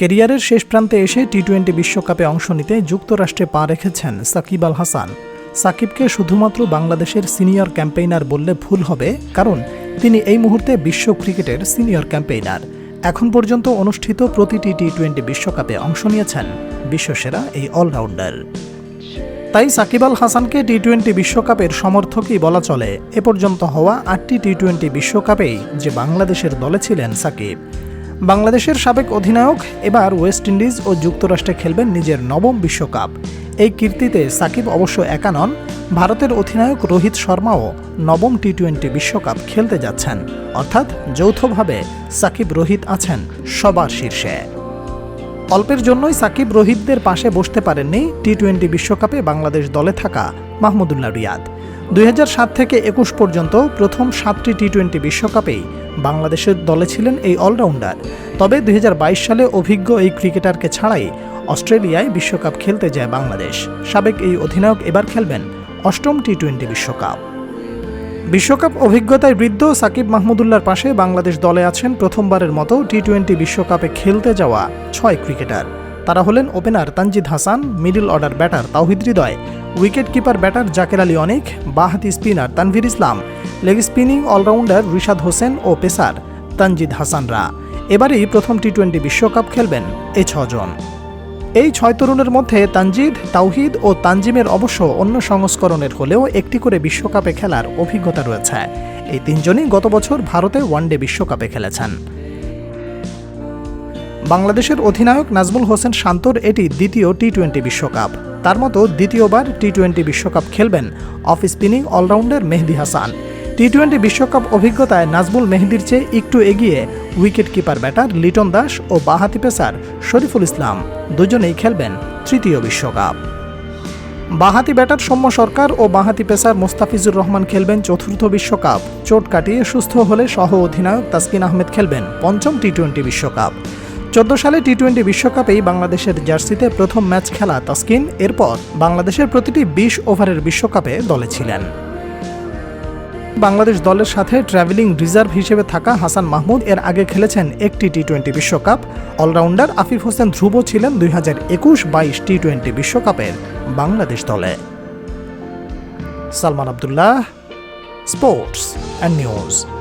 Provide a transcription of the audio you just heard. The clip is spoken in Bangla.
কেরিয়ারের শেষ প্রান্তে এসে টি টোয়েন্টি বিশ্বকাপে অংশ নিতে যুক্তরাষ্ট্রে পা রেখেছেন সাকিব আল হাসান। সাকিবকে শুধুমাত্র বাংলাদেশের সিনিয়র ক্যাম্পেইনার বললে ভুল হবে, কারণ তিনি এই মুহূর্তে বিশ্ব ক্রিকেটের সিনিয়র ক্যাম্পেইনার। এখন পর্যন্ত অনুষ্ঠিত প্রতিটি টি টোয়েন্টি বিশ্বকাপে অংশ নিয়েছেন বিশ্বসেরা এই অলরাউন্ডার। তাই সাকিব আল হাসানকে টি টোয়েন্টি বিশ্বকাপের সমর্থকই বলা চলে। এ পর্যন্ত হওয়া আটটি টি টোয়েন্টি বিশ্বকাপেই যে বাংলাদেশের দলে ছিলেন সাকিব। বাংলাদেশের সাবেক অধিনায়ক এবার ওয়েস্ট ইন্ডিজ ও যুক্তরাষ্ট্রে খেলবেন নিজের নবম বিশ্বকাপ। এই কীর্তিতে সাকিব অবশ্য একা নন, ভারতের অধিনায়ক রোহিত শর্মাও নবম টি টোয়েন্টি বিশ্বকাপ খেলতে যাচ্ছেন। অর্থাৎ যৌথভাবে সাকিব রোহিত আছেন সবার শীর্ষে। অল্পের জন্যই সাকিব রোহিতদের পাশে বসতে পারেননি টি টোয়েন্টি বিশ্বকাপে বাংলাদেশ দলে থাকা মাহমুদুল্লাহ রিয়াদ। দুই হাজার সাত থেকে একুশ পর্যন্ত প্রথম সাতটি টি টোয়েন্টি বিশ্বকাপেই বাংলাদেশের দলে ছিলেন এই অলরাউন্ডার। তবে দুই হাজার বাইশ সালে অভিজ্ঞ এই ক্রিকেটারকে ছাড়াই অস্ট্রেলিয়ায় বিশ্বকাপ খেলতে যায় বাংলাদেশ। সাবেক এই অধিনায়ক এবার খেলবেন অষ্টম টি টোয়েন্টি বিশ্বকাপ। বিশ্বকাপ অভিজ্ঞতায় বৃদ্ধ সাকিব মাহমুদুল্লাহর পাশে বাংলাদেশ দলে আছেন প্রথমবারের মতো টি টোয়েন্টি বিশ্বকাপে খেলতে যাওয়া ছয় ক্রিকেটার। তারা হলেন opener Tanzid Hasan, middle order batter Towhid Hridoy wicket keeper batter Jaker Ali Anik, বাহাতি spinner Tanvir Islam leg spinning allrounder Rishad Hossain ও পেসার তানজিদ হাসানরা। এবারেই প্রথম টি টোয়েন্টি বিশ্বকাপ খেলবেন এই ছজন। এই ছয় তরুণের মধ্যে তানজিদ, তাওহিদ ও তানজিমের অবশ্য অন্য সংস্করণের হলেও একটি করে বিশ্বকাপে খেলার অভিজ্ঞতা রয়েছে। এই তিনজনই গত বছর ভারতে ওয়ানডে বিশ্বকাপে খেলেছেন। বাংলাদেশের অধিনায়ক নাজমুল হোসেন শান্তর এটি দ্বিতীয় টি টোয়েন্টি বিশ্বকাপ। তার মতো দ্বিতীয়বার টি টোয়েন্টি বিশ্বকাপ খেলবেন off spinning allrounder Mehedi Hasan. T twenty বিশ্বকাপ অভিজ্ঞতায় নাজমুল মেহেদির চেয়ে একটু এগিয়ে wicket keeper batter Liton Das ও বাহাতি পেসার শরীফুল ইসলাম দুজনেই খেলবেন তৃতীয় বিশ্বকাপ। বাহাতি ব্যাটার সৌম্য সরকার ও বাহাতি পেসার মোস্তাফিজুর রহমান খেলবেন চতুর্থ বিশ্বকাপ। চোট কাটিয়ে সুস্থ হলে সহ অধিনায়ক তাসকিন আহমেদ খেলবেন পঞ্চম টি টোয়েন্টি বিশ্বকাপ। চোদ্দ সালে টি টোয়েন্টি বিশ্বকাপেই বাংলাদেশের জার্সিতে প্রথম ম্যাচ খেলা তাসকিন। এরপর বাংলাদেশের প্রতিটি বিশ ওভারের বিশ্বকাপে দলে ছিলেন। বাংলাদেশ দলের সাথে ট্রাভেলিং রিজার্ভ হিসেবে থাকা হাসান মাহমুদ এর আগে খেলেছেন একটি টি টোয়েন্টি বিশ্বকাপ। অলরাউন্ডার আফিফ হোসেন ধ্রুব ছিলেন দুই হাজার একুশ বাইশ টি টোয়েন্টি বিশ্বকাপের বাংলাদেশ দলে। Salman Abdullah sports and news